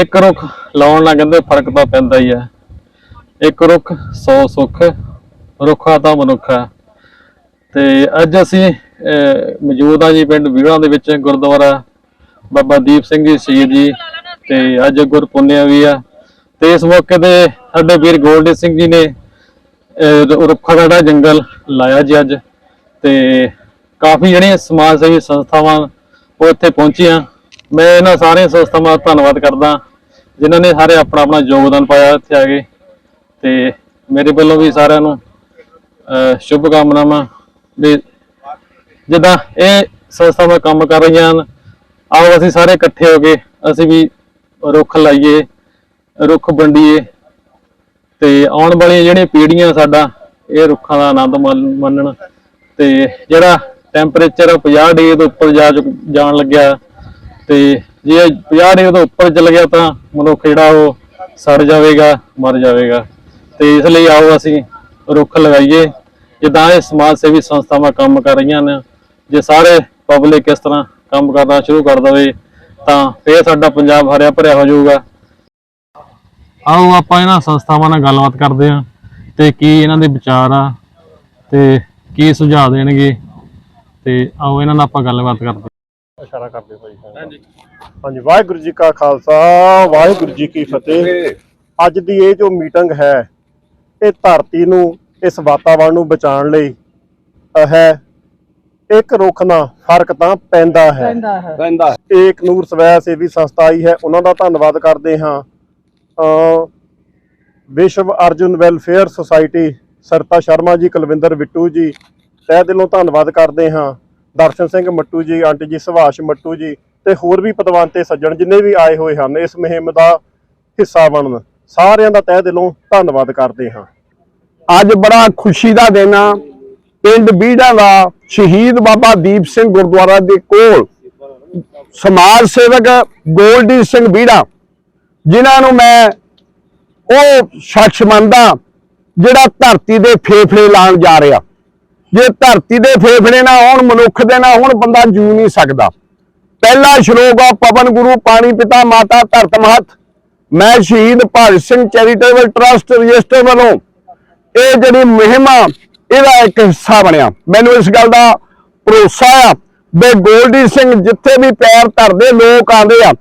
ਇੱਕ ਰੁੱਖ ਲਾਉਣ ਨਾਲ ਕਹਿੰਦੇ ਫ਼ਰਕ ਤਾਂ ਪੈਂਦਾ ਹੀ ਹੈ। ਇੱਕ ਰੁੱਖ 100 ਸੁੱਖ, ਰੁੱਖਾ ਤਾਂ ਮਨੁੱਖ ਹੈ। ਤੇ ਅੱਜ ਅਸੀਂ ਮੌਜੂਦ ਆ ਜੀ ਪਿੰਡ ਵੀੜਾਂ ਦੇ ਵਿੱਚ, ਗੁਰਦੁਆਰਾ ਬਾਬਾ ਦੀਪ ਸਿੰਘ ਜੀ, ਸ਼ਹੀਦ ਜੀ, ਤੇ ਅੱਜ ਗੁਰਪੁੰਨਿਆ ਵੀ ਆ। ਤੇ ਇਸ ਮੌਕੇ ਤੇ ਸਾਡੇ ਵੀਰ ਗੋਲਡੀ ਸਿੰਘ ਜੀ ਨੇ ਰੁੱਖਾਗੜਾ ਜੰਗਲ ਲਾਇਆ ਜੀ ਅੱਜ। ਤੇ ਕਾਫੀ ਜਿਹੜੀਆਂ ਸਮਾਜ ਸੇਵੀ ਸੰਸਥਾਵਾਂ ਉਹ ਇੱਥੇ ਪਹੁੰਚੀਆਂ। ਮੈਂ ਇਹਨਾਂ ਸਾਰੀਆਂ ਸੰਸਥਾਵਾਂ ਦਾ ਧੰਨਵਾਦ ਕਰਦਾ। ਜਿਨ੍ਹਾਂ ਨੇ ਸਾਰੇ ਆਪਣਾ ਆਪਣਾ ਯੋਗਦਾਨ ਪਾਇਆ ਇੱਥੇ ਆ ਕੇ। ਤੇ ਮੇਰੇ ਵੱਲੋਂ ਵੀ ਸਾਰਿਆਂ ਨੂੰ ਸ਼ੁਭ ਕਾਮਨਾਵਾਂ ਵੀ ਜਿੱਦਾਂ ਇਹ ਸੰਸਥਾਵਾਂ ਕੰਮ ਕਰ ਰਹੀਆਂ ਹਨ, ਆਓ ਅਸੀਂ ਸਾਰੇ ਇਕੱਠੇ ਹੋ ਕੇ ਅਸੀਂ ਵੀ ਰੁੱਖ ਲਾਈਏ, ਰੁੱਖ ਵੰਡੀਏ। ਤੇ ਆਉਣ ਵਾਲੀਆਂ ਜਿਹੜੀਆਂ ਪੀੜ੍ਹੀਆਂ ਸਾਡਾ, ਇਹ ਰੁੱਖਾਂ ਦਾ ਆਨੰਦ ਮੰਨ- ਮੰਨਣ। ਤੇ ਜਿਹੜਾ ਟੈਂਪਰੇਚਰ 50 ਡਿਗਰੀ ਤੋਂ ਉੱਪਰ ਜਾ ਚੁੱਕ- ਜਾਣ ਲੱਗਿਆ। ਤੇ ਜੇ 50 ਡਿਗਰੀ ਤੋਂ ਉੱਪਰ ਚੱਲ ਗਿਆ ਤਾਂ ਮਨੁੱਖ ਜਿਹੜਾ ਉਹ ਸੜ ਜਾਵੇਗਾ, ਮਰ ਜਾਵੇਗਾ। ਤੇ ਇਸ ਲਈ ਆਓ ਅਸੀਂ ਰੁੱਖ ਲਗਾਈਏ। ਜਿੱਦਾਂ ਇਹ ਸਮਾਜ ਸੇਵੀ ਸੰਸਥਾਵਾਂ ਕੰਮ ਕਰ ਰਹੀਆਂ ਨੇ, ਜੇ ਸਾਰੇ ਪਬਲਿਕ ਇਸ ਤਰ੍ਹਾਂ ਕੰਮ ਕਰਨਾ ਸ਼ੁਰੂ ਕਰ ਦੇਵੇ, ਤਾਂ ਫੇਰ ਸਾਡਾ ਪੰਜਾਬ ਹਰਿਆ ਭਰਿਆ ਹੋ ਜਾਊਗਾ। ਆਓ ਆਪਾਂ ਇਹਨਾਂ ਸੰਸਥਾਵਾਂ ਨਾਲ ਗੱਲਬਾਤ ਕਰਦੇ ਹਾਂ ਤੇ ਕੀ ਇਹਨਾਂ ਦੇ ਵਿਚਾਰ ਆ ਤੇ ਕੀ ਸੁਝਾਅ ਦੇਣਗੇ। ਤੇ ਆਓ ਇਹਨਾਂ ਨਾਲ ਆਪਾਂ ਗੱਲਬਾਤ ਕਰਦੇ ਇਸ਼ਾਰਾ ਕਰਦੇ ਭਾਈ ਹਾਂਜੀ। ਹਾਂਜੀ ਵਾਹਿਗੁਰੂ ਜੀ ਕਾ ਖਾਲਸਾ ਵਾਹਿਗੁਰੂ ਜੀ ਕੀ ਫਤਿਹ। ਅੱਜ ਦੀ ਇਹ ਜੋ ਮੀਟਿੰਗ ਹੈ ਇਹ ਧਰਤੀ ਨੂੰ ਇਸ ਵਾਤਾਵਰਣ ਨੂੰ ਬਚਾਉਣ ਲਈ ਹੈ ਇੱਕ ਰੁੱਖ ਨਾਲ ਫ਼ਰਕ ਤਾਂ ਪੈਂਦਾ ਹੈ। ਰਹਿੰਦਾ ਏਕ ਨੂਰ ਸਵੈ ਸੇਵੀ ਸੰਸਥਾ ਆਈ ਹੈ ਉਹਨਾਂ ਦਾ ਧੰਨਵਾਦ ਕਰਦੇ ਹਾਂ। ਅ ਵਿਸ਼ਵ ਅਰਜੁਨ ਵੈਲਫੇਅਰ ਸੁਸਾਇਟੀ ਸਰਤਾ ਸ਼ਰਮਾ ਜੀ ਕੁਲਵਿੰਦਰ ਬਿੱਟੂ ਜੀ ਤਹਿ ਦਿਲੋਂ ਧੰਨਵਾਦ ਕਰਦੇ ਹਾਂ। ਦਰਸ਼ਨ ਸਿੰਘ ਮੱਟੂ ਜੀ, ਆਂਟੀ ਜੀ, ਸੁਭਾਸ਼ ਮੱਟੂ ਜੀ ਤੇ ਹੋਰ ਵੀ ਪਤਵੰਤੇ ਸੱਜਣ ਜਿੰਨੇ ਵੀ ਆਏ ਹੋਏ ਹਨ, ਇਸ ਮੁਹਿੰਮ ਦਾ ਹਿੱਸਾ ਬਣਨ। ਸਾਰਿਆਂ ਦਾ ਤਹਿ ਦਿਲੋਂ ਧੰਨਵਾਦ ਕਰਦੇ ਹਾਂ। ਅੱਜ ਬੜਾ ਖੁਸ਼ੀ ਦਾ ਦਿਨ ਆ। ਪਿੰਡ ਬੀੜਾ ਦਾ ਸ਼ਹੀਦ ਬਾਬਾ ਦੀਪ ਸਿੰਘ ਗੁਰਦੁਆਰਾ ਦੇ ਕੋਲ ਸਮਾਜ ਸੇਵਕ ਗੋਲਡੀ ਸਿੰਘ ਬੀੜਾ, ਜਿਨ੍ਹਾਂ ਨੂੰ ਮੈਂ ਉਹ ਸ਼ਖਸ ਮੰਨਦਾ ਜਿਹੜਾ ਧਰਤੀ ਦੇ ਫੇਫੜੇ ਲਾਣ ਜਾ ਰਿਹਾ। ਜੇ ਧਰਤੀ ਦੇ ਫੇਫੜੇ ਨਾ ਹੋਣ, ਮਨੁੱਖ ਦੇ ਨਾ ਹੋਣ, ਬੰਦਾ ਜੂ ਨਹੀਂ ਸਕਦਾ। ਪਹਿਲਾ ਸ਼ਲੋਕ ਆ, ਪਵਨ ਗੁਰੂ, ਪਾਣੀ ਪਿਤਾ ਮਾਤਾ, ਧਰਤ ਮਹਤ। ਮੈਂ Shaheed Bhagat Singh charitable trust register ਵੱਲੋਂ ਇਹ ਜਿਹੜੀ ਮੁਹਿੰਮ ਆ ਇਹਦਾ ਇੱਕ ਹਿੱਸਾ ਬਣਿਆ। ਮੈਨੂੰ ਇਸ ਗੱਲ ਦਾ ਭਰੋਸਾ ਆ ਵੀ ਗੋਲਡੀ ਸਿੰਘ ਜਿੱਥੇ ਵੀ ਪੈਰ ਧਰਦੇ, ਲੋਕ ਆਉਂਦੇ ਆ।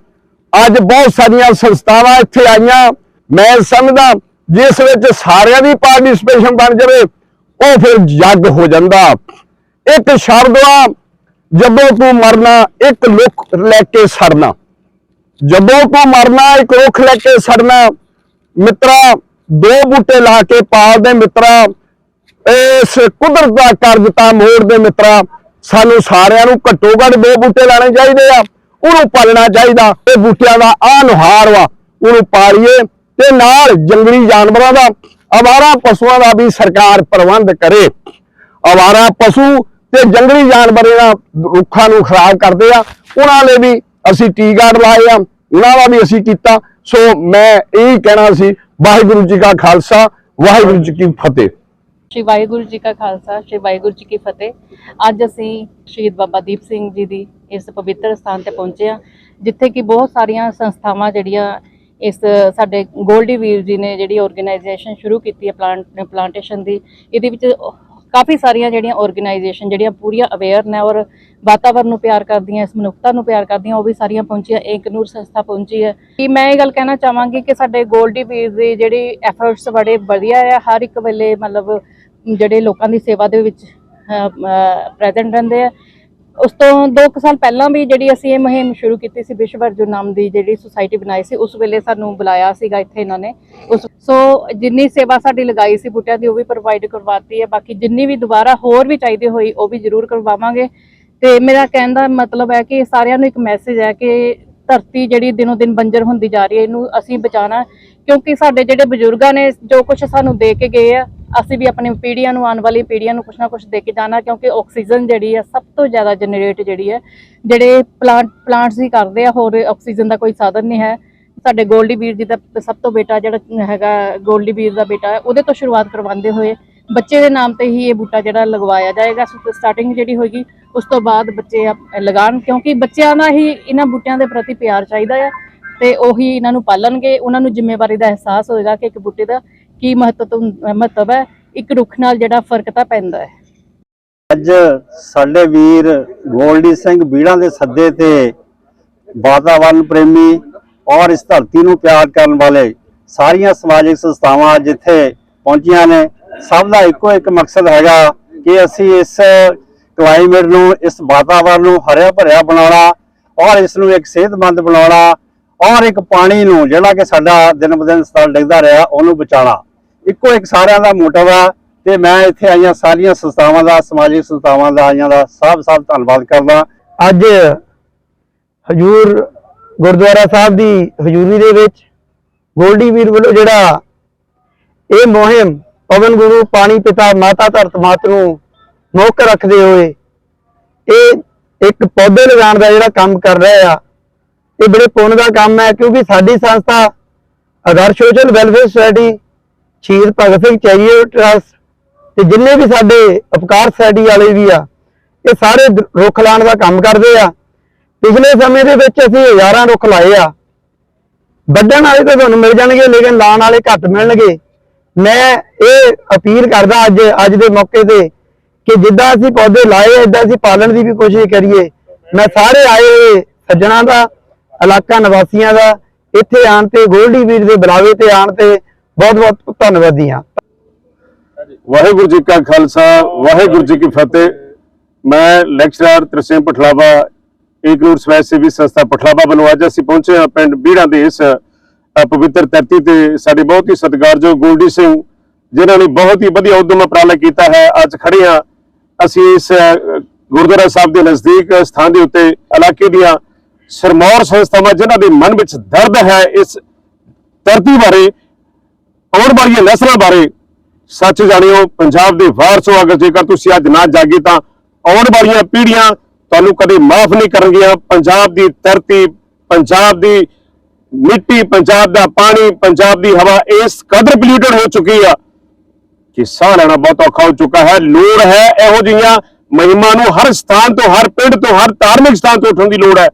ਅੱਜ ਬਹੁਤ ਸਾਰੀਆਂ ਸੰਸਥਾਵਾਂ ਇੱਥੇ ਆਈਆਂ। ਮੈਂ ਸਮਝਦਾ, ਜਿਸ ਵਿੱਚ ਸਾਰਿਆਂ ਦੀ ਪਾਰਟਿਸਪੇਸ਼ਨ ਬਣ ਜਾਵੇ ਉਹ ਫਿਰ ਜੱਗ ਹੋ ਜਾਂਦਾ। ਇੱਕ ਸ਼ਬਦ ਆ, ਜਦੋਂ ਤੂੰ ਮਰਨਾ, ਇੱਕ ਲੁੱਖ ਲੈ ਕੇ ਸੜਨਾ ਜਦੋਂ ਤੂੰ ਮਰਨਾ, ਇੱਕ ਰੁੱਖ ਲੈ ਕੇ ਸੜਨਾ ਮਿੱਤਰਾ, ਦੋ ਬੂਟੇ ਲਾ ਕੇ ਪਾਲਦੇ ਮਿੱਤਰਾ। ਇਸ ਕੁਦਰਤ ਦਾ ਕਰਜ਼ ਤਾਂ ਮੋੜ ਦੇ ਮਿੱਤਰਾ। ਸਾਨੂੰ ਸਾਰਿਆਂ ਨੂੰ ਘੱਟੋ ਘੱਟ ਦੋ ਬੂਟੇ ਲਾਣੇ ਚਾਹੀਦੇ ਆ। ਉਹਨੂੰ ਪਾਲਣਾ ਚਾਹੀਦਾ। ਇਹ ਬੂਟਿਆਂ ਦਾ ਆ ਨੁਹਾਰ ਵਾ। ਉਹਨੂੰ ਪਾਲੀਏ ਤੇ ਨਾਲ ਜੰਗਲੀ ਜਾਨਵਰਾਂ ਦਾ ਅਵਾਰਾ ਪਸ਼ੂਆਂ ਦਾ ਵੀ ਸਰਕਾਰ ਪ੍ਰਬੰਧ ਕਰੇ। ਅਵਾਰਾ ਪਸ਼ੂ ਤੇ ਜੰਗਲੀ ਜਾਨਵਰ ਇਹਨਾਂ ਰੁੱਖਾਂ ਨੂੰ ਖਰਾਬ ਕਰਦੇ ਆ। ਉਹਨਾਂ ਲਈ ਵੀ ਅਸੀਂ ਟੀ ਗਾਰਡ ਲਾਏ ਆ। ਉਹਨਾਂ ਦਾ ਵੀ ਅਸੀਂ ਕੀਤਾ। ਸੋ ਮੈਂ ਇਹ ਕਹਿਣਾ ਸੀ, ਵਾਹਿਗੁਰੂ ਜੀ ਕਾ ਖਾਲਸਾ, ਵਾਹਿਗੁਰੂ ਜੀ ਕੀ ਫਤਿਹ। ਸ਼੍ਰੀ ਵਾਹਿਗੁਰੂ ਜੀ ਕਾ ਖਾਲਸਾ, ਸ਼੍ਰੀ ਵਾਹਿਗੁਰੂ ਜੀ ਕੀ ਫਤਿਹ। ਅੱਜ ਅਸੀਂ ਸ਼ਹੀਦ ਬਾਬਾ ਦੀਪ ਸਿੰਘ ਜੀ ਦੀ ਇਸ ਪਵਿੱਤਰ ਸਥਾਨ ਤੇ ਪਹੁੰਚੇ ਹਾਂ, ਜਿੱਥੇ ਕਿ ਬਹੁਤ ਸਾਰੀਆਂ ਸੰਸਥਾਵਾਂ ਜਿਹੜੀਆਂ ਇਸ ਸਾਡੇ ਗੋਲਡੀ ਵੀਰ ਜੀ ਨੇ ਜਿਹੜੀ ਆਰਗੇਨਾਈਜੇਸ਼ਨ ਸ਼ੁਰੂ ਕੀਤੀ ਹੈ ਪਲਾਂਟ ਪਲਾਂਟੇਸ਼ਨ ਦੀ, ਇਹਦੇ ਵਿੱਚ ਕਾਫੀ ਸਾਰੀਆਂ ਜਿਹੜੀਆਂ ਆਰਗੇਨਾਈਜੇਸ਼ਨ ਜਿਹੜੀਆਂ ਪੂਰੀਆਂ ਅਵੇਅਰ ਨੇ ਔਰ ਵਾਤਾਵਰਨ ਨੂੰ ਪਿਆਰ ਕਰਦੀਆਂ, ਇਸ ਮਨੁੱਖਤਾ ਨੂੰ ਪਿਆਰ ਕਰਦੀਆਂ, ਉਹ ਵੀ ਸਾਰੀਆਂ ਪਹੁੰਚੀਆਂ ਏਕ ਨੂਰ ਸੰਸਥਾ ਪਹੁੰਚੀ ਹੈ। ਕਿ ਮੈਂ ਇਹ ਗੱਲ ਕਹਿਣਾ ਚਾਹਾਂਗੀ ਕਿ ਸਾਡੇ ਗੋਲਡੀ ਵੀਰ ਦੀ ਜਿਹੜੀ ਐਫਰਟਸ ਬੜੇ ਵਧੀਆ ਆ, ਹਰ ਇੱਕ ਵੇਲੇ ਮਤਲਬ ਜਿਹੜੇ ਲੋਕਾਂ ਦੀ ਸੇਵਾ ਦੇ ਵਿੱਚ ਪ੍ਰੈਜ਼ੈਂਟ ਰਹਿੰਦੇ ਆ। ਉਸ ਤੋਂ 2 ਸਾਲ ਪਹਿਲਾਂ ਵੀ ਜਿਹੜੀ ਅਸੀਂ ਇਹ ਮੁਹਿੰਮ ਸ਼ੁਰੂ ਕੀਤੀ ਸੀ ਵਿਸ਼ਵ ਅਰਜੁਨ ਨਾਮ ਦੀ ਜਿਹੜੀ ਸੁਸਾਇਟੀ ਬਣਾਈ ਸੀ, ਉਸ ਵੇਲੇ ਸਾਨੂੰ ਬੁਲਾਇਆ ਸੀਗਾ ਇੱਥੇ ਇਹਨਾਂ ਨੇ। ਉਸ ਸੋ ਜਿੰਨੀ ਸੇਵਾ ਸਾਡੀ ਲਗਾਈ ਸੀ ਬੂਟਿਆਂ ਦੀ, ਉਹ ਵੀ ਪ੍ਰੋਵਾਈਡ ਕਰਵਾਤੀ ਹੈ। ਬਾਕੀ ਜਿੰਨੀ ਵੀ ਦੁਬਾਰਾ ਹੋਰ ਵੀ ਚਾਹੀਦੀ ਹੋਈ, ਉਹ ਵੀ ਜ਼ਰੂਰ ਕਰਵਾਵਾਂਗੇ। ਤੇ ਮੇਰਾ ਕਹਿਣ ਦਾ ਮਤਲਬ ਹੈ ਕਿ ਸਾਰਿਆਂ ਨੂੰ ਇੱਕ ਮੈਸੇਜ ਹੈ ਕਿ ਧਰਤੀ ਜਿਹੜੀ ਦਿਨੋਂ ਦਿਨ ਬੰਜਰ ਹੁੰਦੀ ਜਾ ਰਹੀ ਹੈ, ਇਹਨੂੰ ਅਸੀਂ ਬਚਾਉਣਾ ਕਿਉਂਕਿ ਸਾਡੇ ਜਿਹੜੇ ਬਜ਼ੁਰਗਾਂ ਨੇ ਜੋ ਕੁਝ ਸਾਨੂੰ ਦੇ ਕੇ ਗਏ ਆ ਅਸੀਂ ਵੀ ਆਪਣੀ ਪੀੜ੍ਹੀਆਂ ਨੂੰ, ਆਉਣ ਵਾਲੀ ਪੀੜ੍ਹੀਆਂ ਨੂੰ ਕੁਝ ਨਾ ਕੁਝ ਦੇ ਕੇ ਜਾਣਾ, ਕਿਉਂਕਿ ਆਕਸੀਜਨ ਜਿਹੜੀ ਹੈ ਸਭ ਤੋਂ ਜ਼ਿਆਦਾ ਜਨਰੇਟ ਜਿਹੜੀ ਹੈ, ਜਿਹੜੇ ਪਲਾਂਟ ਪਲਾਂਟਸ ਹੀ ਕਰਦੇ ਆ, ਹੋਰ ਆਕਸੀਜਨ ਦਾ ਕੋਈ ਸਾਧਨ ਨਹੀਂ ਹੈ। ਸਾਡੇ ਗੋਲਡੀ ਵੀਰ ਜੀ ਦਾ ਸਭ ਤੋਂ ਬੇਟਾ ਜਿਹੜਾ ਹੈਗਾ, ਗੋਲਡੀ ਵੀਰ ਦਾ ਬੇਟਾ ਹੈ, ਉਹਦੇ ਤੋਂ ਸ਼ੁਰੂਆਤ ਕਰਵਾਉਂਦੇ ਹੋਏ ਬੱਚੇ ਦੇ ਨਾਮ ਤੇ ਹੀ ਇਹ ਬੂਟਾ ਜਿਹੜਾ ਲਗਵਾਇਆ ਜਾਏਗਾ। ਸਟਾਰਟਿੰਗ ਜਿਹੜੀ ਹੋਏਗੀ, ਉਸ ਤੋਂ ਬਾਅਦ ਬੱਚੇ ਆਪ- ਲਗਾਉਣ, ਕਿਉਂਕਿ ਬੱਚਿਆਂ ਦਾ ਹੀ ਇਹਨਾਂ ਬੂਟਿਆਂ ਦੇ ਪ੍ਰਤੀ ਪਿਆਰ ਚਾਹੀਦਾ ਹੈ ਤੇ ਉਹੀ ਇਹਨਾਂ ਨੂੰ ਪਾਲਣਗੇ, ਉਹਨਾਂ ਨੂੰ ਜ਼ਿੰਮੇਵਾਰੀ ਦਾ ਅਹਿਸਾਸ ਹੋਏਗਾ ਕਿ ਇੱਕ ਬੂਟੇ ਦਾ ਕੀ ਮਹੱਤਵ ਮਹੱਤਵ ਹੈ? ਇੱਕ ਰੁੱਖ ਨਾਲ ਜਿਹੜਾ ਫ਼ਰਕ ਤਾਂ ਪੈਂਦਾ ਹੈ। ਅੱਜ ਸਾਡੇ ਵੀਰ ਗੋਲਡੀ ਸਿੰਘ ਬੀੜਾਂ ਦੇ ਸੱਦੇ ਤੇ ਵਾਤਾਵਰਣ ਪ੍ਰੇਮੀ ਔਰ ਇਸ ਧਰਤੀ ਨੂੰ ਪਿਆਰ ਕਰਨ ਵਾਲੇ ਸਾਰੀਆਂ ਸਮਾਜਿਕ ਸੰਸਥਾਵਾਂ ਜਿੱਥੇ ਪਹੁੰਚੀਆਂ ਨੇ, ਸਭ ਦਾ ਇੱਕੋ ਇੱਕ ਮਕਸਦ ਹੈਗਾ ਕਿ ਅਸੀਂ ਇਸ ਕਲਾਈਮੇਟ ਨੂੰ, ਇਸ ਵਾਤਾਵਰਣ ਨੂੰ ਹਰਿਆ ਭਰਿਆ ਬਣਾਉਣਾ ਔਰ ਇਸ ਨੂੰ ਇੱਕ ਸਿਹਤਮੰਦ ਬਣਾਉਣਾ ਔਰ ਇੱਕ ਪਾਣੀ ਨੂੰ ਜਿਹੜਾ ਕਿ ਸਾਡਾ ਦਿਨ ਬ ਦਿਨ ਸਤਰ ਡਿੱਗਦਾ ਰਿਹਾ, ਉਹਨੂੰ ਬਚਾਉਣਾ। ਇੱਕੋ ਇੱਕ ਸਾਰਿਆਂ ਦਾ ਮੋਟਿਵ ਆ ਤੇ ਮੈਂ ਇੱਥੇ ਆਈਆਂ ਸਾਰੀਆਂ ਸੰਸਥਾਵਾਂ ਦਾ, ਸਮਾਜਿਕ ਸੰਸਥਾਵਾਂ ਦਾ ਆਈਆਂ ਦਾ ਸਭ ਸਭ ਧੰਨਵਾਦ ਕਰਦਾ। ਅੱਜ ਹਜੂਰ ਗੁਰਦੁਆਰਾ ਸਾਹਿਬ ਦੀ ਹਜੂਰੀ ਦੇ ਵਿੱਚ ਗੋਲਡੀ ਵੀਰ ਵੱਲੋਂ ਜਿਹੜਾ ਇਹ ਮੁਹਿੰਮ ਪਵਨ ਗੁਰੂ ਪਾਣੀ ਪਿਤਾ ਮਾਤਾ ਧਰਤ ਮਾਤ ਨੂੰ ਮੁੱਖ ਰੱਖਦੇ ਹੋਏ ਇਹ ਇੱਕ ਪੌਦੇ ਲਗਾਉਣ ਦਾ ਜਿਹੜਾ ਕੰਮ ਕਰ ਰਿਹਾ ਆ, ਇਹ ਬੜੇ ਪੁੰਨ ਦਾ ਕੰਮ ਹੈ ਕਿਉਂਕਿ ਸਾਡੀ ਸੰਸਥਾ ਆਦਰਸ਼ ਸੋਸ਼ਲ ਵੈਲਫੇਅਰ ਸੁਸਾਇਟੀ ਸ਼ਹੀਦ ਭਗਤ ਸਿੰਘ ਚੈਰੀਟੇਬਲ ਟਰਸਟ ਤੇ ਜਿੰਨੇ ਵੀ ਸਾਡੇ ਉਪਕਾਰ ਸੁਸਾਇਟੀ ਵਾਲੇ ਵੀ ਆ, ਇਹ ਸਾਰੇ ਰੁੱਖ ਲਾਉਣ ਦਾ ਕੰਮ ਕਰਦੇ ਆ। ਪਿਛਲੇ ਸਮੇਂ ਦੇ ਵਿੱਚ ਅਸੀਂ ਹਜ਼ਾਰਾਂ ਰੁੱਖ ਲਾਏ ਆ। ਵੱਢਣ ਵਾਲੇ ਤਾਂ ਤੁਹਾਨੂੰ ਮਿਲ ਜਾਣਗੇ, ਲੇਕਿਨ ਲਾਉਣ ਵਾਲੇ ਘੱਟ ਮਿਲਣਗੇ। ਮੈਂ ਇਹ ਅਪੀਲ ਕਰਦਾ ਅੱਜ ਅੱਜ ਦੇ ਮੌਕੇ ਤੇ ਕਿ ਜਿੱਦਾਂ ਅਸੀਂ ਪੌਦੇ ਲਾਏ ਇਦਾਂ ਅਸੀਂ ਪਾਲਣ ਦੀ ਵੀ ਕੋਸ਼ਿਸ਼ ਕਰੀਏ। ਮੈਂ ਸਾਰੇ ਆਏ ਹੋਏ ਸੱਜਣਾ ਦਾ, ਇਲਾਕਾ ਨਿਵਾਸੀਆਂ ਦਾ, ਇੱਥੇ ਆਣ ਤੇ, ਗੋਲਡੀ ਵੀਰ ਦੇ ਬੁਲਾਵੇ ਤੇ ਆਣ ਤੇ ਬਹੁਤ ਬਹੁਤ ਧੰਨਵਾਦੀ ਹਾਂ। ਵਾਹਿਗੁਰੂ ਜੀ ਕਾ ਖਾਲਸਾ, ਵਾਹਿਗੁਰੂ ਜੀ ਕੀ ਫਤਿਹ। ਮੈਂ ਲੈਕਚਰਰ ਤਰਸੇਮ ਪਠਲਾਵਾ, ਏਕਨੂਰ ਸਵੈ ਸੇਵੀ ਸੰਸਥਾ ਪਠਲਾਵਾ ਵੱਲੋਂ ਅੱਜ ਅਸੀਂ ਪਹੁੰਚੇ ਹਾਂ ਪਿੰਡ ਬੀੜਾਂ ਦੇ ਇਸ ਪਵਿੱਤਰ ਧਰਤੀ ਤੇ। ਸਾਡੇ ਬਹੁਤ ਹੀ ਸਤਿਕਾਰਯੋਗ ਗੋਲਡੀ ਸਿੰਘ, ਜਿਨ੍ਹਾਂ ਨੇ ਬਹੁਤ ਹੀ ਵਧੀਆ ਉਦਮ ਅਪਰਾਲਾ ਕੀਤਾ ਹੈ। ਅੱਜ ਖੜੇ ਹਾਂ ਅਸੀਂ ਇਸ ਗੁਰਦੁਆਰਾ ਸਾਹਿਬ ਦੇ ਨਜ਼ਦੀਕ ਸਥਾਨ ਦੇ ਉੱਤੇ, ਇਲਾਕੇ ਦੀਆਂ ਸਰਮੌਰ ਸੰਸਥਾਵਾਂ, ਜਿਨ੍ਹਾਂ ਦੇ ਮਨ ਵਿੱਚ ਦਰਦ ਹੈ ਇਸ ਧਰਤੀ ਬਾਰੇ। ਆਉਣ ਵਾਲੀਆਂ ਨਸਲਾਂ ਬਾਰੇ ਸੱਚ ਜਾਣਿਓ, ਪੰਜਾਬ ਦੇ ਵਾਰਸੋ ਅਗਰ ਜੇਕਰ ਤੁਸੀਂ ਅੱਜ ਨਾ ਜਾਗੇ ਤਾਂ ਆਉਣ ਵਾਲੀਆਂ ਪੀੜ੍ਹੀਆਂ ਤੁਹਾਨੂੰ ਕਦੇ ਮਾਫ ਨਹੀਂ ਕਰਨਗੀਆਂ। ਪੰਜਾਬ ਦੀ ਧਰਤੀ, ਪੰਜਾਬ ਦੀ ਮਿੱਟੀ, ਪੰਜਾਬ ਦਾ ਪਾਣੀ, ਪੰਜਾਬ ਦੀ ਹਵਾ ਇਸ ਕਦਰ ਪੋਲਿਊਟਡ ਹੋ ਚੁੱਕੀ ਆ ਕਿ ਸਾਹ ਲੈਣਾ ਬਹੁਤ ਔਖਾ ਹੋ ਚੁੱਕਾ ਹੈ। ਲੋੜ ਹੈ ਇਹੋ ਜਿਹੀਆਂ ਮਹਿਮਾ ਨੂੰ ਹਰ ਸਥਾਨ ਤੋਂ, ਹਰ ਪਿੰਡ ਤੋਂ, ਹਰ ਧਾਰਮਿਕ ਸਥਾਨ ਤੋਂ ਉੱਠਣ ਦੀ ਲੋੜ ਹੈ।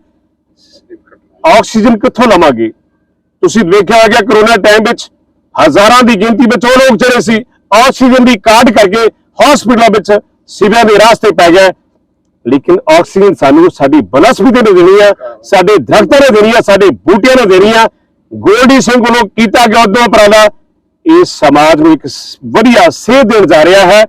ਆਕਸੀਜਨ ਕਿੱਥੋਂ ਲਵਾਂਗੇ? ਤੁਸੀਂ ਵੇਖਿਆ ਗਿਆ ਕਰੋਨਾ ਟਾਈਮ ਵਿੱਚ ਹਜ਼ਾਰਾਂ ਦੀ ਗਿਣਤੀ ਵਿੱਚ ਉਹ ਲੋਕ ਜਿਹੜੇ ਸੀ, ਆਕਸੀਜਨ ਦੀ ਕਾਢ ਕਰਕੇ ਹਸਪੀਟਲਾਂ ਵਿੱਚ ਸਿਵਿਆਂ ਦੇ ਰਾਸਤੇ ਪੈ ਗਏ। ਲੇਕਿਨ ਆਕਸੀਜਨ ਸਾਨੂੰ ਸਾਡੀ ਬਨਸਪਤੀ ਨੇ ਦੇਣੀ ਹੈ ਸਾਡੇ ਦਰਖਤਾਂ ਨੇ ਦੇਣੀ ਹੈ ਸਾਡੇ ਬੂਟਿਆਂ ਨੇ ਦੇਣੀ ਹੈ ਗੋਲਡੀ ਸਿੰਘ ਵੱਲੋਂ ਕੀਤਾ ਗਿਆ ਉਦੋਂ ਉਪਰਾਲਾ। ਇਹ ਸਮਾਜ ਨੂੰ ਇੱਕ ਵਧੀਆ ਸੇਧ ਦੇਣ ਜਾ ਰਿਹਾ ਹੈ।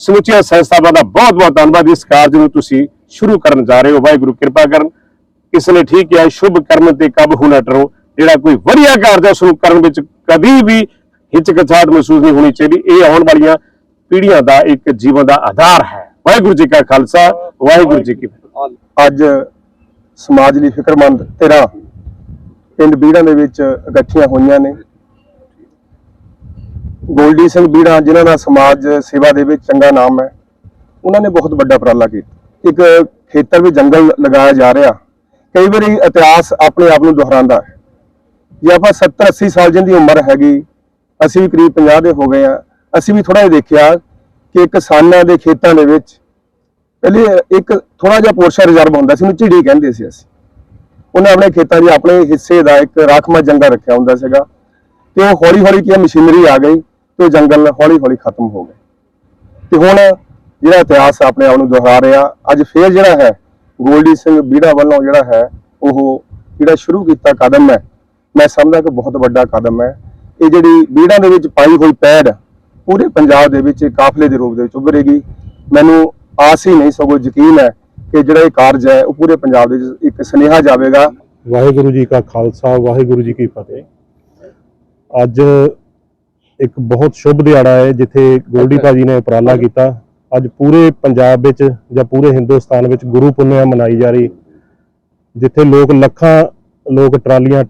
ਸਮੁੱਚੀਆਂ ਸੰਸਥਾਵਾਂ ਦਾ ਬਹੁਤ ਬਹੁਤ ਧੰਨਵਾਦ। ਇਸ ਕਾਰਜ ਨੂੰ ਤੁਸੀਂ ਸ਼ੁਰੂ ਕਰਨ ਜਾ ਰਹੇ ਹੋ। ਵਾਹਿਗੁਰੂ ਕਿਰਪਾ ਕਰਨ। ਕਿਸੇ ਨੇ ਠੀਕ ਹੈ, ਸ਼ੁਭ ਕਰਮ ਤੇ ਕਬ ਹੁ ਟਰੋ ਜਿਹੜਾ ਕੋਈ ਵਧੀਆ ਕਾਰਜ ਹੈ ਉਸ ਨੂੰ ਕਰਨ ਵਿੱਚ ਕਦੀ ਵੀ ਹਿਚਕਚਾਹਟ ਮਹਿਸੂਸ ਨਹੀਂ ਹੋਣੀ ਚਾਹੀਦੀ, ਇਹ ਆਉਣ ਵਾਲੀਆਂ ਪੀੜ੍ਹੀਆਂ ਦਾ ਇੱਕ ਜੀਵਨ ਦਾ ਆਧਾਰ ਹੈ। ਵਾਹਿਗੁਰੂ ਜੀ ਕਾ ਖਾਲਸਾ, ਵਾਹਿਗੁਰੂ ਜੀ ਕੀ ਫਤਿਹ। ਅੱਜ ਸਮਾਜ ਲਈ ਫਿਕਰਮੰਦ ਧਿਰਾਂ ਪਿੰਡ ਬੀੜਾਂ ਦੇ ਵਿੱਚ ਇਕੱਠੀਆਂ ਹੋਈਆਂ ਨੇ। ਗੋਲਡੀ ਸਿੰਘ ਬੀੜਾਂ, ਜਿਨ੍ਹਾਂ ਦਾ ਸਮਾਜ ਸੇਵਾ ਦੇ ਵਿੱਚ ਚੰਗਾ ਨਾਮ ਹੈ, ਉਹਨਾਂ ਨੇ ਬਹੁਤ ਵੱਡਾ ਉਪਰਾਲਾ ਕੀਤਾ। ਇੱਕ ਖੇਤਰ ਵਿੱਚ ਜੰਗਲ ਲਗਾਇਆ ਜਾ ਰਿਹਾ। ਕਈ ਵਾਰੀ ਇਤਿਹਾਸ ਆਪਣੇ ਆਪ ਨੂੰ ਦੁਹਰਾਉਂਦਾ ਹੈ। ਜੇ ਆਪਾਂ 70 80 ਸਾਲ ਜਿੰਦੀ ਉਮਰ ਹੈਗੀ, ਅਸੀਂ ਵੀ ਕਰੀਬ 50 ਦੇ ਹੋ ਗਏ ਆ ਅਸੀਂ ਵੀ ਥੋੜਾ ਜਿਹਾ ਦੇਖਿਆ ਕਿ ਕਿਸਾਨਾਂ ਦੇ ਖੇਤਾਂ ਦੇ ਵਿੱਚ ਪਹਿਲੇ ਇੱਕ ਥੋੜਾ ਜਿਹਾ ਪੋਰਸ਼ਨ ਰਿਜ਼ਰਵ ਹੁੰਦਾ ਸੀ, ਉਹਨੂੰ ਝਿੜੀ ਕਹਿੰਦੇ ਸੀ ਅਸੀਂ। ਉਹਨੇ ਆਪਣੇ ਖੇਤਾਂ 'ਚ ਆਪਣੇ ਹਿੱਸੇ ਦਾ ਇੱਕ ਰਾਖਮਾ ਜੰਗਲ ਰੱਖਿਆ ਹੁੰਦਾ ਸੀਗਾ ਤੇ ਉਹ ਹੌਲੀ ਹੌਲੀ ਕੀ ਮਸ਼ੀਨਰੀ ਆ ਗਈ ਤੇ ਉਹ ਜੰਗਲ ਹੌਲੀ ਹੌਲੀ ਖਤਮ ਹੋ ਗਏ। ਤੇ ਹੁਣ ਜਿਹੜਾ ਇਤਿਹਾਸ ਆਪਣੇ ਆਪ ਨੂੰ ਦੁਹਰਾ ਰਿਹਾ, ਅੱਜ ਫੇਰ ਜਿਹੜਾ ਹੈ, ਗੋਲਡੀ ਸਿੰਘ ਬੀੜਾ ਵੱਲੋਂ ਜਿਹੜਾ ਹੈ, ਉਹ ਜਿਹੜਾ ਸ਼ੁਰੂ ਕੀਤਾ ਕਦਮ ਹੈ ਮੈਂ ਸਮਝਦਾ ਕਿ ਬਹੁਤ ਵੱਡਾ ਕਦਮ ਹੈ। ਇਹ ਜਿਹੜੀ ਬੀੜਾਂ ਦੇ ਵਿੱਚ ਪਾਈ ਹੋਈ ਪੈੜ ਪੂਰੇ ਪੰਜਾਬ ਦੇ ਵਿੱਚ ਕਾਫਲੇ ਦੇ ਰੂਪ ਦੇ ਵਿੱਚ ਉੱਭਰੇਗੀ। ਮੈਨੂੰ ਆਸ ਹੀ ਨਹੀਂ, ਸਗੋਂ ਯਕੀਨ ਹੈ ਕਿ ਜਿਹੜਾ ਇਹ ਕਾਰਜ ਹੈ, ਉਹ ਪੂਰੇ ਪੰਜਾਬ ਦੇ ਵਿੱਚ ਇੱਕ ਸੁਨੇਹਾ ਜਾਵੇਗਾ। ਵਾਹਿਗੁਰੂ ਜੀ ਕਾ ਖਾਲਸਾ, ਵਾਹਿਗੁਰੂ ਜੀ ਕੀ ਫਤਿਹ। ਅੱਜ ਇੱਕ ਬਹੁਤ ਸ਼ੁਭ ਦਿਹਾੜਾ ਹੈ, ਜਿੱਥੇ ਗੋਲਡੀ ਭਾਜੀ ਨੇ ਉਪਰਾਲਾ ਕੀਤਾ। ਅੱਜ ਪੂਰੇ ਪੰਜਾਬ ਵਿੱਚ ਜਾਂ ਪੂਰੇ ਹਿੰਦੁਸਤਾਨ ਵਿੱਚ ਗੁਰੂ ਪੁੰਨਿਆ ਮਨਾਈ ਜਾ ਰਹੀ। ਜਿੱਥੇ ਲੋਕ ਲੱਖਾਂ ਲੋਕ ਟਰਾਲੀਆਂ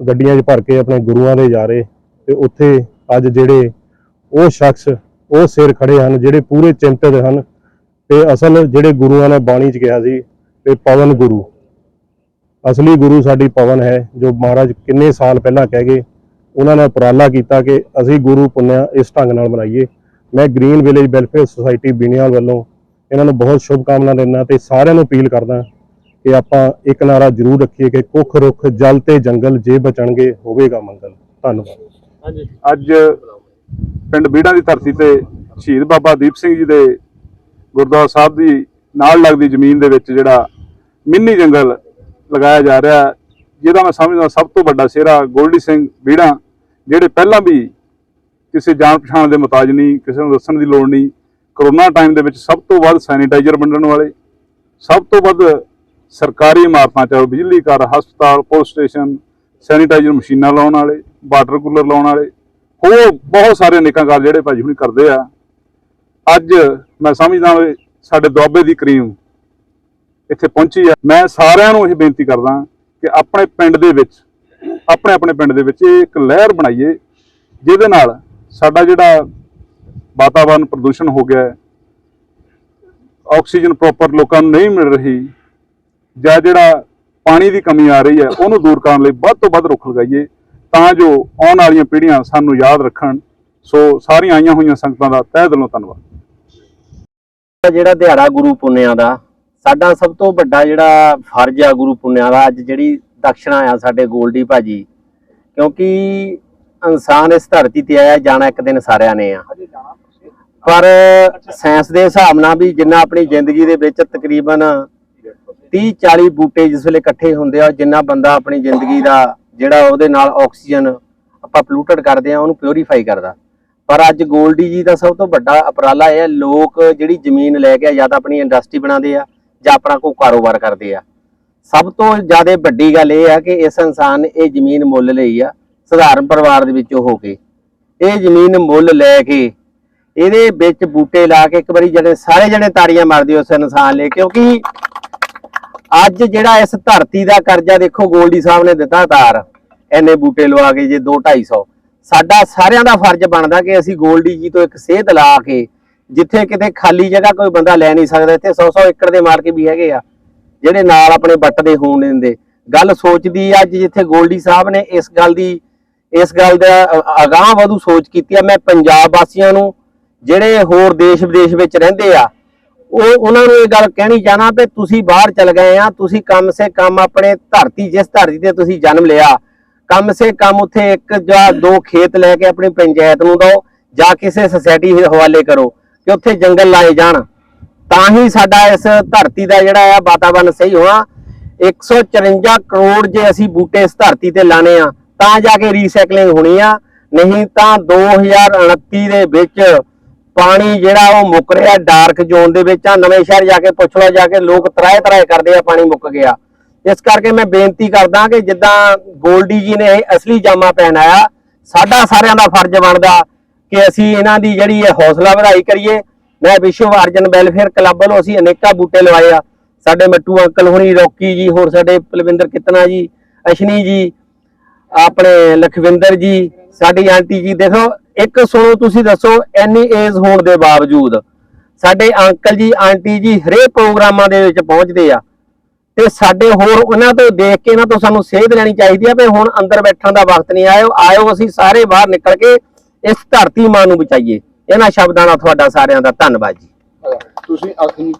ਗੱਡੀਆਂ 'ਚ ਭਰ ਕੇ ਆਪਣੇ ਗੁਰੂਆਂ ਦੇ ਜਾ ਰਹੇ ਤੇ ਉੱਥੇ ਅੱਜ ਜਿਹੜੇ ਉਹ ਸ਼ਖਸ, ਉਹ ਸਿਰ ਖੜੇ ਹਨ, ਜਿਹੜੇ ਪੂਰੇ ਚਿੰਤਤ ਹਨ ਤੇ ਅਸਲ ਜਿਹੜੇ ਗੁਰੂਆਂ ਨੇ ਬਾਣੀ 'ਚ ਕਿਹਾ ਸੀ ਤੇ ਪਵਨ ਗੁਰੂ। ਅਸਲੀ ਗੁਰੂ ਸਾਡੀ ਪਵਨ ਹੈ, ਜੋ ਮਹਾਰਾਜ ਕਿੰਨੇ ਸਾਲ ਪਹਿਲਾਂ ਕਹਿ ਗਏ, ਉਹਨਾਂ ਨੇ ਉਪਰਾਲਾ ਕੀਤਾ ਕਿ ਅਸੀਂ ਗੁਰੂ ਪੁੰਨਿਆ ਇਸ ਢੰਗ ਨਾਲ ਮਨਾਈਏ। ਮੈਂ green village welfare society Beniwal ਵੱਲੋਂ ਇਹਨਾਂ ਨੂੰ ਬਹੁਤ ਸ਼ੁਭ ਕਾਮਨਾ ਦਿੰਦਾ ਤੇ ਸਾਰਿਆਂ ਨੂੰ ਅਪੀਲ ਕਰਦਾ ਕਿ ਆਪਾਂ ਇੱਕ ਨਾਰਾ ਜ਼ਰੂਰ ਰੱਖੀਏ ਕਿ ਕੁੱਖ ਰੁੱਖ ਜਲ ਤੇ ਜੰਗਲ ਜੇ ਬਚਣਗੇ ਹੋਵੇਗਾ ਮੰਗਲ। ਧੰਨਵਾਦ। ਅੱਜ ਪਿੰਡ ਬੀੜਾ ਦੀ ਧਰਤੀ ਤੇ ਸ਼ਹੀਦ ਬਾਬਾ ਦੀਪ ਸਿੰਘ ਜੀ ਦੇ ਗੁਰਦੁਆਰਾ ਸਾਹਿਬ ਦੀ ਨਾਲ ਲੱਗਦੀ ਜ਼ਮੀਨ ਦੇ ਵਿੱਚ ਜਿਹੜਾ ਮਿੰਨੀ ਜੰਗਲ ਲਗਾਇਆ ਜਾ ਰਿਹਾ ਜਿਹਦਾ ਮੈਂ ਸਮਝਦਾ ਸਭ ਤੋਂ ਵੱਡਾ ਸਿਹਰਾ ਗੋਲਡੀ ਸਿੰਘ ਬੀੜਾ ਜਿਹੜੇ ਪਹਿਲਾਂ ਵੀ ਕਿਸੇ ਜਾਣ ਪਛਾਣ ਦੇ ਮੁਤਾਜ ਨਹੀਂ ਕਿਸੇ ਨੂੰ ਦੱਸਣ ਦੀ ਲੋੜ ਨਹੀਂ ਕਰੋਨਾ ਟਾਈਮ ਦੇ ਵਿੱਚ ਸਭ ਤੋਂ ਵੱਧ ਸੈਨੀਟਾਈਜ਼ਰ ਵੰਡਣ ਵਾਲੇ ਸਭ ਤੋਂ ਵੱਧ ਸਰਕਾਰੀ ਇਮਾਰਤਾਂ ਚਾਹੇ ਬਿਜਲੀ ਘਰ, ਹਸਪਤਾਲ ਪੁਲਿਸ ਸਟੇਸ਼ਨ ਸੈਨੀਟਾਈਜ਼ਰ ਮਸ਼ੀਨਾਂ ਲਾਉਣ ਵਾਲੇ ਵਾਟਰ ਕੂਲਰ ਲਾਉਣ ਵਾਲੇ, ਹੋਰ ਬਹੁਤ ਸਾਰੇ ਨਿੱਕਾਂ ਕਾਰਜ ਜਿਹੜੇ ਭਾਜੀ ਹੁਣੀ ਕਰਦੇ ਆ। ਅੱਜ ਮੈਂ ਸਮਝਦਾ ਵੀ ਸਾਡੇ ਦੁਆਬੇ ਦੀ ਕਰੀਮ ਇੱਥੇ ਪਹੁੰਚੀ ਆ। ਮੈਂ ਸਾਰਿਆਂ ਨੂੰ ਇਹ ਬੇਨਤੀ ਕਰਦਾ ਕਿ ਆਪਣੇ ਪਿੰਡ ਦੇ ਵਿੱਚ, ਆਪਣੇ ਆਪਣੇ ਪਿੰਡ ਦੇ ਵਿੱਚ ਇਹ ਇੱਕ ਲਹਿਰ ਬਣਾਈਏ, ਜਿਹਦੇ ਨਾਲ ਸਾਡਾ ਜਿਹੜਾ ਵਾਤਾਵਰਨ ਪ੍ਰਦੂਸ਼ਣ ਹੋ ਗਿਆ, ਆਕਸੀਜਨ ਪ੍ਰੋਪਰ ਲੋਕਾਂ ਨੂੰ ਨਹੀਂ ਮਿਲ ਰਹੀ ਜਾਂ ਜਿਹੜਾ ਪਾਣੀ ਦੀ ਕਮੀ ਆ ਰਹੀ ਹੈ ਉਹਨੂੰ ਦੂਰ ਕਰਨ ਲਈ ਵੱਧ ਤੋਂ ਵੱਧ ਰੁੱਖ ਲਗਾਈਏ ਤਾਂ ਜੋ ਆਉਣ ਵਾਲੀਆਂ ਪੀੜ੍ਹੀਆਂ ਸਾਨੂੰ ਯਾਦ ਰੱਖਣ। ਸੋ ਸਾਰੀਆਂ ਆਈਆਂ ਹੋਈਆਂ ਸੰਗਤਾਂ ਦਾ ਤਹਿ ਦਿਲੋਂ ਧੰਨਵਾਦ। ਜਿਹੜਾ ਦਿਹਾੜਾ ਗੁਰੂ ਪੁੰਨਿਆਂ ਦਾ ਸਾਡਾ ਸਭ ਤੋਂ ਵੱਡਾ ਜਿਹੜਾ ਫਰਜ਼ ਆ ਗੁਰੂ ਪੁੰਨਿਆਂ ਦਾ ਅੱਜ ਜਿਹੜੀ ਦਕਸ਼ਨਾ ਆ ਸਾਡੇ ਗੋਲਡੀ ਭਾਜੀ ਕਿਉਂਕਿ ਇਨਸਾਨ ਇਸ ਧਰਤੀ ਤੇ ਆਇਆ ਜਾਣਾ ਇੱਕ ਦਿਨ ਸਾਰਿਆਂ ਨੇ ਆ। ਪਰ ਸਾਇੰਸ ਦੇ ਹਿਸਾਬ ਨਾਲ ਵੀ ਜਿੰਨਾ ਆਪਣੀ ਜ਼ਿੰਦਗੀ ਦੇ ਵਿੱਚ ਤਕਰੀਬਨ 30 40 ਬੂਟੇ ਜਿਸ ਵੇਲੇ ਇਕੱਠੇ ਹੁੰਦੇ ਆ, ਜਿੰਨਾ ਬੰਦਾ ਆਪਣੀ ਜ਼ਿੰਦਗੀ ਦਾ ਜਿਹੜਾ ਉਹਦੇ ਨਾਲ ਆਕਸੀਜਨ ਆਪਾਂ ਪੋਲੂਟਡ ਕਰਦੇ ਆ, ਉਹਨੂੰ ਪਿਓਰੀਫਾਈ ਕਰਦਾ। ਪਰ ਅੱਜ ਗੋਲਡੀ ਜੀ ਦਾ ਸਭ ਤੋਂ ਵੱਡਾ ਉਪਰਾਲਾ ਇਹ ਹੈ ਲੋਕ ਜਿਹੜੀ ਜ਼ਮੀਨ ਲੈ ਕੇ ਜਾਂ ਤਾਂ ਆਪਣੀ ਇੰਡਸਟਰੀ ਬਣਾਉਂਦੇ ਆ, ਜਾਂ ਆਪਣਾ ਕੋਈ ਕਾਰੋਬਾਰ ਕਰਦੇ ਆ। ਸਭ ਤੋਂ ਜ਼ਿਆਦਾ ਵੱਡੀ ਗੱਲ ਇਹ ਆ ਕਿ ਇਸ ਇਨਸਾਨ ਇਹ ਜ਼ਮੀਨ ਮੁੱਲ ਲਈ ਆ, ਸਧਾਰਨ ਪਰਿਵਾਰ ਦੇ ਵਿੱਚੋਂ ਹੋ ਕੇ। ਇਹ ਜ਼ਮੀਨ ਮੁੱਲ ਲੈ ਕੇ ਇਹਦੇ ਵਿੱਚ ਬੂਟੇ ਲਾ ਕੇ ਇੱਕ ਵਾਰੀ ਜਿਹੜੇ ਸਾਰੇ ਜਣੇ ਤਾੜੀਆਂ ਮਾਰਦੇ ਉਸ ਇਨਸਾਨ ਲਈ, ਕਿਉਂਕਿ ਅੱਜ ਜਿਹੜਾ ਇਸ ਧਰਤੀ ਦਾ ਕਰਜ਼ਾ ਦੇਖੋ ਗੋਲਡੀ ਸਾਹਿਬ ਨੇ ਦਿੱਤਾ ਤਾਰ ਐਨੇ ਬੂਟੇ ਲਵਾ ਕੇ ਜੇ 2 250 ਸਾਡਾ ਸਾਰਿਆਂ ਦਾ ਫਰਜ਼ ਬਣਦਾ ਕਿ ਅਸੀਂ ਗੋਲਡੀ ਜੀ ਤੋਂ ਇੱਕ ਸੇਧ ਲਾ ਕੇ ਜਿੱਥੇ ਕਿਤੇ ਖਾਲੀ ਜਗ੍ਹਾ ਕੋਈ ਬੰਦਾ ਲੈ ਨਹੀਂ ਸਕਦਾ, ਇੱਥੇ 100-100 ਏਕੜ ਦੇ ਮਾਰ ਕੇ ਵੀ ਹੈਗੇ ਆ, ਜਿਹੜੇ ਨਾਲ ਆਪਣੇ ਵੱਟ ਦੇ ਹੋਣ ਦਿੰਦੇ। ਗੱਲ ਸੋਚਦੀ ਆ ਅੱਜ ਜਿੱਥੇ ਗੋਲਡੀ ਸਾਹਿਬ ਨੇ ਇਸ ਗੱਲ ਦੀ, ਇਸ ਗੱਲ ਦਾ ਅ- ਅਗਾਂਹ ਵਧੂ ਸੋਚ ਕੀਤੀ ਆ, ਮੈਂ ਪੰਜਾਬ ਵਾਸੀਆਂ ਨੂੰ, ਜਿਹੜੇ ਹੋਰ ਦੇਸ਼ ਵਿਦੇਸ਼ ਵਿੱਚ ਰਹਿੰਦੇ ਆ ਉਹ ਉਹਨਾਂ ਨੂੰ ਇਹ ਗੱਲ ਕਹਿਣੀ ਚਾਹਨਾ ਵੀ ਤੁਸੀਂ ਬਾਹਰ ਚਲ ਗਏ ਆ, ਤੁਸੀਂ ਕਮ ਸੇ ਕਮ ਆਪਣੇ ਧਰਤੀ, ਜਿਸ ਧਰਤੀ ਤੇ ਤੁਸੀਂ ਜਨਮ ਲਿਆ, ਕਮ ਸੇ ਕਮ ਉੱਥੇ ਇੱਕ ਜਾਂ ਦੋ ਖੇਤ ਲੈ ਕੇ ਆਪਣੀ ਪੰਚਾਇਤ ਨੂੰ ਦਿਓ, ਜਾਂ ਕਿਸੇ ਸੁਸਾਇਟੀ ਦੇ ਹਵਾਲੇ ਕਰੋ, ਕਿ ਉੱਥੇ ਜੰਗਲ ਲਾਏ ਜਾਣ। ਤਾਂ ਹੀ ਸਾਡਾ ਇਸ ਧਰਤੀ ਦਾ ਜਿਹੜਾ ਆ ਵਾਤਾਵਰਨ ਸਹੀ ਹੋਣਾ। 154 ਕਰੋੜ ਜੇ ਅਸੀਂ ਬੂਟੇ ਇਸ ਧਰਤੀ ਤੇ ਲਾਣੇ ਆ, ਤਾਂ ਜਾ ਕੇ ਰੀਸਾਈਕਲਿੰਗ ਹੋਣੀ ਆ। ਨਹੀਂ ਤਾਂ 2029 ਦੇ ਵਿੱਚ ਪਾਣੀ ਜਿਹੜਾ ਉਹ ਮੁੱਕ ਰਿਹਾ ਡਾਰਕ ਜ਼ੋਨ ਦੇ ਵਿੱਚ ਆ, ਨਵੇਂ ਸ਼ਹਿਰ ਜਾ ਕੇ ਪੁੱਛ ਲਓ, ਜਾ ਕੇ ਲੋਕ ਤਰਾਏ ਤਰਾਏ ਕਰਦੇ ਆ ਪਾਣੀ ਮੁੱਕ ਗਿਆ। ਇਸ ਕਰਕੇ ਮੈਂ ਬੇਨਤੀ ਕਰਦਾ ਕਿ ਜਿੱਦਾਂ ਗੋਲਡੀ ਜੀ ਨੇ ਅਸਲੀ ਜਾਮਾ ਪਹਿਨਾਇਆ, ਸਾਡਾ ਸਾਰਿਆਂ ਦਾ ਫਰਜ਼ ਬਣਦਾ ਕਿ ਅਸੀਂ ਇਹਨਾਂ ਦੀ ਜਿਹੜੀ ਇਹ ਹੌਸਲਾ ਵਧਾਈ ਕਰੀਏ। ਮੈਂ ਵਿਸ਼ਵ ਅਰਜਨ ਵੈਲਫੇਅਰ ਕਲੱਬ ਵੱਲੋਂ ਅਸੀਂ ਅਨੇਕਾਂ ਬੂਟੇ ਲਵਾਏ ਆ। ਸਾਡੇ ਮੱਟੂ ਅੰਕਲ ਹੋਣੀ, ਰੋਕੀ ਜੀ, ਹੋਰ ਸਾਡੇ ਪਲਵਿੰਦਰ ਕਿਤਨਾ ਜੀ, ਅਸ਼ਨੀ ਜੀ, ਆਪਣੇ ਲਖਵਿੰਦਰ ਜੀ, ਸਾਡੀ ਆਂਟੀ ਜੀ, ਦੇਖੋ ਇੱਕ ਸੁਣੋ ਤੁਸੀਂ ਦੱਸੋ ਐਨੀ ਏਜ ਹੋਣ ਦੇ ਬਾਵਜੂਦ ਸਾਡੇ ਅੰਕਲ ਜੀ ਆਂਟੀ ਜੀ ਹਰੇਕ ਪ੍ਰੋਗਰਾਮਾਂ ਦੇ ਵਿੱਚ ਪਹੁੰਚਦੇ ਆ ਤੇ ਸਾਡੇ ਹੋਰ ਉਹਨਾਂ ਤੋਂ ਦੇਖ ਕੇ ਇਹਨਾਂ ਤੋਂ ਸਾਨੂੰ ਸੇਧ ਲੈਣੀ ਚਾਹੀਦੀ ਆ ਵੀ ਹੁਣ ਅੰਦਰ ਬੈਠਣ ਦਾ ਵਕਤ ਨਹੀਂ ਆਇਓ ਆਇਓ ਅਸੀਂ ਸਾਰੇ ਬਾਹਰ ਨਿਕਲ ਕੇ ਇਸ ਧਰਤੀ ਮਾਂ ਨੂੰ ਬਚਾਈਏ। ਇਹਨਾਂ ਸ਼ਬਦਾਂ ਨਾਲ ਤੁਹਾਡਾ ਸਾਰਿਆਂ ਦਾ ਧੰਨਵਾਦ ਜੀ। ਤੁਸੀਂ ਆਖਰੀ